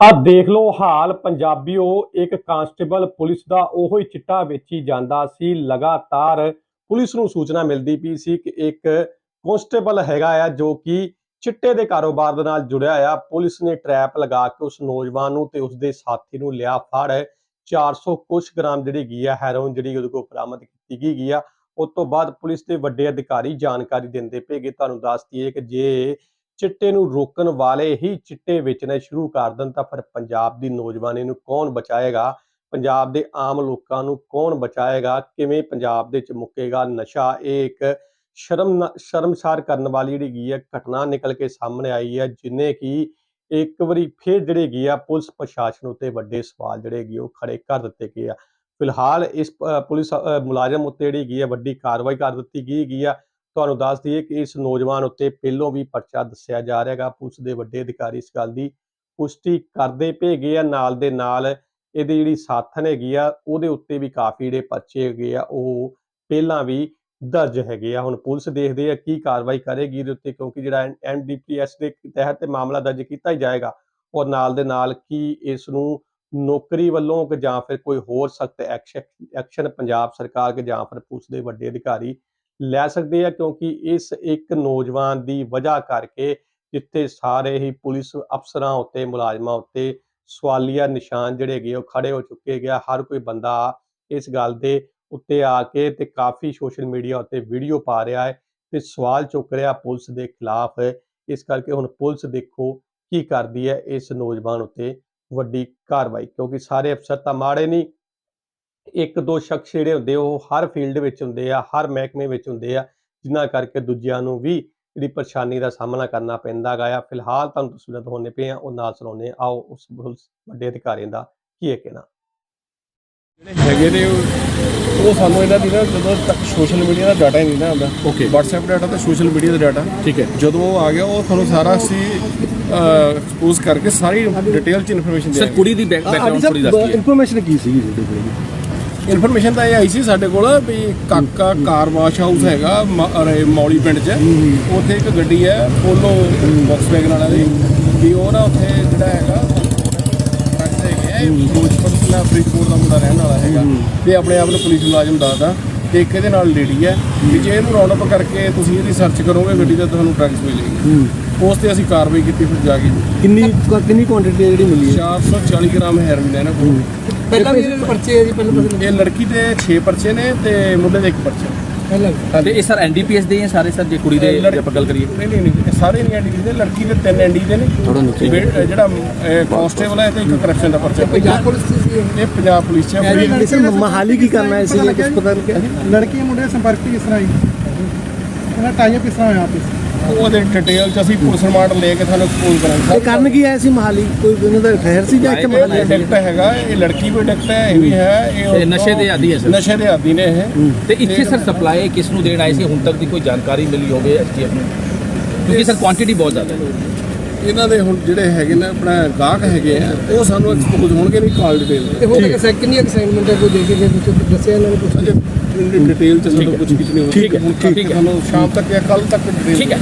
ਆ ਦੇਖ ਲਓ ਹਾਲ, ਪੰਜਾਬੀਓ, ਇੱਕ ਕਾਂਸਟੇਬਲ ਪੁਲਿਸ ਦਾ ਉਹੋ ਹੀ ਚਿੱਟਾ ਵੇਚੀ ਜਾਂਦਾ ਸੀ। ਲਗਾਤਾਰ ਪੁਲਿਸ ਨੂੰ ਸੂਚਨਾ ਮਿਲਦੀ ਪਈ ਸੀ ਕਿ ਇੱਕ ਕਾਂਸਟੇਬਲ ਹੈਗਾ ਆ ਜੋ ਕਿ ਚਿੱਟੇ ਦੇ ਕਾਰੋਬਾਰ ਦੇ ਨਾਲ ਜੁੜਿਆ ਆ। ਪੁਲਿਸ ਨੇ ਟਰੈਪ ਲਗਾ ਕੇ ਉਸ ਨੌਜਵਾਨ ਨੂੰ ਤੇ ਉਸ ਦੇ ਸਾਥੀ ਨੂੰ ਲਿਆ ਫੜ। 400 ਕੁਛ ਗ੍ਰਾਮ ਜਿਹੜੀ ਗਈ ਆ, ਹੈਰੋਇਨ ਜਿਹੜੀ ਉਹਦੇ ਕੋਲ ਬਰਾਮਦ ਕੀਤੀ ਗਈ ਗਈ ਆ। ਉਸ ਤੋਂ ਬਾਅਦ ਪੁਲਿਸ ਦੇ ਵੱਡੇ ਅਧਿਕਾਰੀ ਜਾਣਕਾਰੀ ਦਿੰਦੇ ਪਏਗੇ ਤੁਹਾਨੂੰ ਦੱਸ ਦਈਏ ਕਿ ਜੇ ਚਿੱਟੇ ਨੂੰ ਰੋਕਣ ਵਾਲੇ ਹੀ ਚਿੱਟੇ ਵੇਚਣਾ ਸ਼ੁਰੂ ਕਰ ਦੇਣ, ਤਾਂ ਫਿਰ ਪੰਜਾਬ ਦੀ ਨੌਜਵਾਨੀ ਨੂੰ ਕੌਣ ਬਚਾਏਗਾ? ਪੰਜਾਬ ਦੇ ਆਮ ਲੋਕਾਂ ਨੂੰ ਕੌਣ ਬਚਾਏਗਾ? ਕਿਵੇਂ ਪੰਜਾਬ ਦੇ ਵਿੱਚ ਮੁੱਕੇਗਾ ਨਸ਼ਾ? ਇਹ ਇੱਕ ਸ਼ਰਮ ਸ਼ਰਮਸਾਰ ਕਰਨ ਵਾਲੀ ਜਿਹੜੀ ਗਈ ਹੈ ਘਟਨਾ ਨਿਕਲ ਕੇ ਸਾਹਮਣੇ ਆਈ ਹੈ ਜਿਨੇ ਕਿ ਇੱਕ ਵਾਰੀ ਫੇਰ ਜਿਹੜੇ ਗਈ ਆ ਪੁਲਿਸ ਪ੍ਰਸ਼ਾਸਨ ਉੱਤੇ ਵੱਡੇ ਸਵਾਲ ਜਿਹੜੇ ਗਏ ਉਹ ਖੜੇ ਕਰ ਦਿੱਤੇ ਗਏ ਆ। ਫਿਲਹਾਲ ਇਸ ਪੁਲਿਸ ਮੁਲਾਜ਼ਮ ਉੱਤੇ ਜਿਹੜੀ ਗਈ ਆ ਵੱਡੀ ਕਾਰਵਾਈ ਕਰ ਦਿੱਤੀ ਗਈ ਗਈ ਆ। ਤੁਹਾਨੂੰ ਦੱਸ ਦਈਏ ਕਿ ਇਸ ਨੌਜਵਾਨ ਉੱਤੇ ਪਹਿਲੋਂ ਵੀ ਪਰਚਾ ਦੱਸਿਆ ਜਾ ਰਿਹਾ ਪੁਲਿਸ ਦੇ ਵੱਡੇ ਅਧਿਕਾਰੀ ਇਸ ਗੱਲ ਦੀ ਪੁਸ਼ਟੀ ਕਰਦੇ ਭੇਗੇ ਆ। ਨਾਲ ਦੇ ਨਾਲ ਇਹਦੀ ਜਿਹੜੀ ਸਾਥਣ ਹੈਗੀ ਆ, ਉਹਦੇ ਉੱਤੇ ਵੀ ਕਾਫੀ ਜਿਹੜੇ ਪਰਚੇ ਹੈਗੇ ਆ, ਉਹ ਪਹਿਲਾਂ ਵੀ ਦਰਜ ਹੈਗੇ ਆ। ਹੁਣ ਪੁਲਿਸ ਦੇਖਦੇ ਆ ਕੀ ਕਾਰਵਾਈ ਕਰੇਗੀ ਇਹਦੇ ਉੱਤੇ, ਕਿਉਂਕਿ ਜਿਹੜਾ ਐਨਡੀਪੀਐਸ ਦੇ ਤਹਿਤ ਮਾਮਲਾ ਦਰਜ ਕੀਤਾ ਹੀ ਜਾਏਗਾ। ਔਰ ਨਾਲ ਦੇ ਨਾਲ ਕੀ ਇਸ ਨੂੰ ਨੌਕਰੀ ਵੱਲੋਂ ਜਾਂ ਫਿਰ ਕੋਈ ਹੋਰ ਸਖਤ ਐਕਸ਼ਨ ਐਕਸ਼ਨ ਪੰਜਾਬ ਸਰਕਾਰ ਜਾਂ ਫਿਰ ਪੁਲਿਸ ਦੇ ਵੱਡੇ ਅਧਿਕਾਰੀ ਲੈ ਸਕਦੇ ਆ, ਕਿਉਂਕਿ ਇਸ ਇੱਕ ਨੌਜਵਾਨ ਦੀ ਵਜ੍ਹਾ ਕਰਕੇ ਜਿੱਥੇ ਸਾਰੇ ਹੀ ਪੁਲਿਸ ਅਫਸਰਾਂ ਉੱਤੇ, ਮੁਲਾਜ਼ਮਾਂ ਉੱਤੇ ਸਵਾਲੀਆ ਨਿਸ਼ਾਨ ਜਿਹੜੇ ਹੈਗੇ ਉਹ ਖੜੇ ਹੋ ਚੁੱਕੇ ਗਿਆ ਹਰ ਕੋਈ ਬੰਦਾ ਇਸ ਗੱਲ ਦੇ ਉੱਤੇ ਆ ਕੇ ਤੇ ਕਾਫੀ ਸੋਸ਼ਲ ਮੀਡੀਆ ਉੱਤੇ ਵੀਡੀਓ ਪਾ ਰਿਹਾ ਹੈ ਤੇ ਸਵਾਲ ਚੁੱਕ ਰਿਹਾ ਪੁਲਿਸ ਦੇ ਖਿਲਾਫ। ਇਸ ਕਰਕੇ ਹੁਣ ਪੁਲਿਸ ਦੇਖੋ ਕੀ ਕਰਦੀ ਹੈ ਇਸ ਨੌਜਵਾਨ ਉੱਤੇ ਵੱਡੀ ਕਾਰਵਾਈ, ਕਿਉਂਕਿ ਸਾਰੇ ਅਫਸਰ ਤਾਂ ਮਾੜੇ ਨਹੀਂ ਇੱਕ ਦੋ ਸ਼ਖਸ ਜਿਹੜੇ ਹੁੰਦੇ ਉਹ ਹਰ ਫੀਲਡ ਵਿੱਚ ਹੁੰਦੇ ਆ ਹਰ ਮਹਿਕਮੇ ਵਿੱਚ ਹੁੰਦੇ ਆ ਜਿਨ੍ਹਾਂ ਕਰਕੇ ਦੂਜਿਆਂ ਨੂੰ ਵੀ ਜਿਹੜੀ ਪਰੇਸ਼ਾਨੀ ਦਾ ਸਾਹਮਣਾ ਕਰਨਾ ਪੈਂਦਾ ਗਾ ਆ। ਫਿਲਹਾਲ ਤੁਹਾਨੂੰ ਤਸਵੀਰਾਂ ਦਿਖਾਉਂਦੇ ਪਏ ਆ ਉਹ ਨਾਲ ਸੁਣਾਉਂਦੇ ਆ ਆਓ ਉਸ ਵੱਡੇ ਅਧਿਕਾਰੀਆਂ ਦਾ ਕੀ ਹੈ ਕਹਿਣਾ? ਜਿਹੜੇ ਹੈਗੇ ਨੇ ਉਹ ਉਹ ਸਾਨੂੰ ਇਹਨਾਂ ਦੀ ਨਾ ਜਦੋਂ ਤੱਕ ਸੋਸ਼ਲ ਮੀਡੀਆ ਦਾ ਡਾਟਾ ਹੀ ਨਹੀਂ ਨਾ ਆਉਂਦਾ। ਓਕੇ WhatsApp ਡਾਟਾ ਤੇ ਸੋਸ਼ਲ ਮੀਡੀਆ ਦਾ ਡਾਟਾ ਠੀਕ ਹੈ। ਜਦੋਂ ਉਹ ਆ ਗਿਆ ਉਹ ਤੁਹਾਨੂੰ ਸਾਰਾ ਅਸੀਂ ਐਕਸਪੋਜ਼ ਕਰਕੇ ਸਾਰੀ ਡਿਟੇਲ ਚ ਇਨਫੋਰਮੇਸ਼ਨ ਦੇ ਸਰ ਕੁੜੀ ਦੀ ਬੈਕਗ੍ਰਾਉਂਡ ਥੋੜੀ ਦੱਸੀ ਹੈ ਇਨਫੋਰਮੇਸ਼ਨ ਕੀ ਸੀਗੀ ਤੁਹਾਡੇ ਕੋਲ? ਇਨਫੋਰਮੇਸ਼ਨ ਤਾਂ ਇਹ ਆਈ ਸੀ ਸਾਡੇ ਕੋਲ ਵੀ ਕਾਕਾ ਕਾਰ ਵਾਸ਼ ਹਾਊਸ ਹੈਗਾ ਮੌਲੀ ਪਿੰਡ 'ਚ। ਉੱਥੇ ਇੱਕ ਗੱਡੀ ਹੈ ਪੋਲੋ ਬਾਕਸ ਵੈਗਨ ਵਾਲਾ ਦੀ। ਵੀ ਉਹ ਨਾ ਉੱਥੇ ਜਿਹੜਾ ਹੈਗਾ ਟਰੱਕ ਹੈਗੇ ਆ, ਇਹ ਫਿਰੋਜ਼ਪੁਰ ਜ਼ਿਲ੍ਹਾ ਫਰੀਦਕੋਟ ਦਾ ਮੁੰਡਾ ਰਹਿਣ ਵਾਲਾ ਹੈਗਾ। ਤੇ ਆਪਣੇ ਆਪ ਨੂੰ ਪੁਲਿਸ ਮੁਲਾਜ਼ਮ ਦੱਸਦਾ। ਤੇ ਇੱਕ ਇਹਦੇ ਨਾਲ ਲੇਡੀ ਹੈ ਵੀ ਜੇ ਇਹਨੂੰ ਅਪ ਕਰਕੇ ਤੁਸੀਂ ਇਹਦੀ ਸਰਚ ਕਰੋਗੇ ਗੱਡੀ ਤੇ ਤੁਹਾਨੂੰ ਡਰੱਗਸ ਮਿਲੇਗੀ। ਉਸ ਤੇ ਅਸੀਂ ਕਾਰਵਾਈ ਕੀਤੀ ਫਿਰ ਜਾ ਕੇ ਕਿੰਨੀ ਕਿੰਨੀ ਕੁਆਂਟੀਟੀ ਜਿਹੜੀ ਮਿਲੀ ਹੈ? 440 ਗ੍ਰਾਮ ਹੈਰੋਇਨ ਹੈ ਨਾ ਕੋਲ। ਪਹਿਲਾਂ ਵੀ ਇਹਦੇ ਪਰਚੇ ਹੈ ਜੀ ਪਹਿਲਾਂ ਪਤਾ ਇਹ ਲੜਕੀ ਦੇ 6 ਪਰਚੇ ਨੇ ਤੇ ਮੁੰਡੇ ਦੇ ਇੱਕ ਪਰਚਾ। ਪਹਿਲਾਂ ਤੇ ਇਹ ਸਰ ਐਨਡੀਪੀਐਸ ਦੇ ਹੀ ਹੈ ਸਾਰੇ ਸਰ ਜੇ ਕੁੜੀ ਦੇ ਜੇ ਆਪਾਂ ਗੱਲ ਕਰੀਏ? ਨਹੀਂ ਨਹੀਂ ਨਹੀਂ ਇਹ ਸਾਰੇ ਨਹੀਂ ਐਂਡੀ ਦੇ ਲੜਕੀ ਦੇ ਤਿੰਨ ਐਂਡੀ ਦੇ ਨੇ। ਥੋੜਾ ਨੀਚੇ ਜਿਹੜਾ ਕਾਂਸਟੇਬਲ ਹੈ ਤੇ ਇੱਕ ਕਰਪਸ਼ਨ ਦਾ ਪਰਚਾ ਪੰਜਾਬ ਪੁਲਿਸ ਸੀ ਇਹ। ਪੰਜਾਬ ਪੁਲਿਸ ਚ ਹੈ। ਸਰ ਮਹਾਲੀ ਕੀ ਕਰਨਾ ਹੈ ਸੀ ਕੁਝ ਪਤਾ ਨਹੀਂ ਲੜਕੀ ਮੁੰਡੇ ਸੰਪਰਕ ਕਿਸ ਤਰ੍ਹਾਂ ਹੀ? ਇਹਨਾਂ ਟਾਈਪ ਕਿਸ ਤਰ੍ਹਾਂ ਹੋਇਆ ਆਪਸ ਉਹਦੇ ਡਿਟੇਲ ਚ ਅਸੀਂ ਪੁਲਿਸ ਰਿਮਾਂਡ ਲੈ ਕੇ ਤੁਹਾਨੂੰ ਇਹ ਕਰਾਂਗੇ। ਕਰਨ ਕੀ ਆਇਆ ਸੀ ਮਹਾਲੀ? ਕੋਈ ਉਹਨਾਂ ਦਾ ਖੈਰ ਸੀ ਜਾਂ ਇੱਥੇ ਮਹਾਲੀ ਇਹ ਡਿਕਟ ਹੈਗਾ ਇਹ ਲੜਕੀ ਵੀ ਡਿਕਟ ਹੈ ਇਹ ਵੀ ਹੈ ਇਹ ਤੇ ਨਸ਼ੇ ਦੇ ਆਦੀ ਹੈ ਸਰ। ਨਸ਼ੇ ਦੇ ਆਦੀ ਨੇ ਇਹ। ਤੇ ਇੱਥੇ ਸਰ ਸਪਲਾਈ ਕਿਸ ਨੂੰ ਦੇਣ ਆਏ ਸੀ? ਹੁਣ ਤੱਕ ਦੀ ਕੋਈ ਜਾਣਕਾਰੀ ਮਿਲੀ ਹੋਵੇ ਐਸਟੀਐਫ ਨੂੰ? ਕਿਉਂਕਿ ਸਰ ਕੁਆਂਟੀਟੀ ਬਹੁਤ ਜ਼ਿਆਦਾ ਹੈ। ਇਹਨਾਂ ਦੇ ਹੁਣ ਜਿਹੜੇ ਹੈਗੇ ਨੇ ਆਪਣਾ ਗਾਹਕ ਹੈਗੇ ਆ ਉਹ ਸਾਨੂੰ ਐਕਸਪੋਜ਼ ਹੋਣਗੇ ਨਹੀਂ ਕਾਲ ਡਿਟੇਲ ਤੇ ਹੁਣ ਤੱਕ ਸੈਕਿੰਡ ਹੀ ਅਸਾਈਨਮੈਂਟ ਹੈ ਕੋਈ ਦੇ ਕੇ ਜੇ ਕੁਝ ਦੱਸਿਆ ਇਹਨਾਂ ਨੇ ਕੁਝ ਡਿਟੇਲ ਚ ਸਾਨੂੰ ਕੁਝ ਨਹੀਂ ਹੋ ਠੀਕ ਹੈ, ਹੁਣ ਠੀਕ ਹੈ। ਸਾਨੂੰ ਸ਼ਾਮ ਤੱਕ ਜਾਂ ਕੱਲ ਤੱਕ detail ਠੀਕ ਹੈ।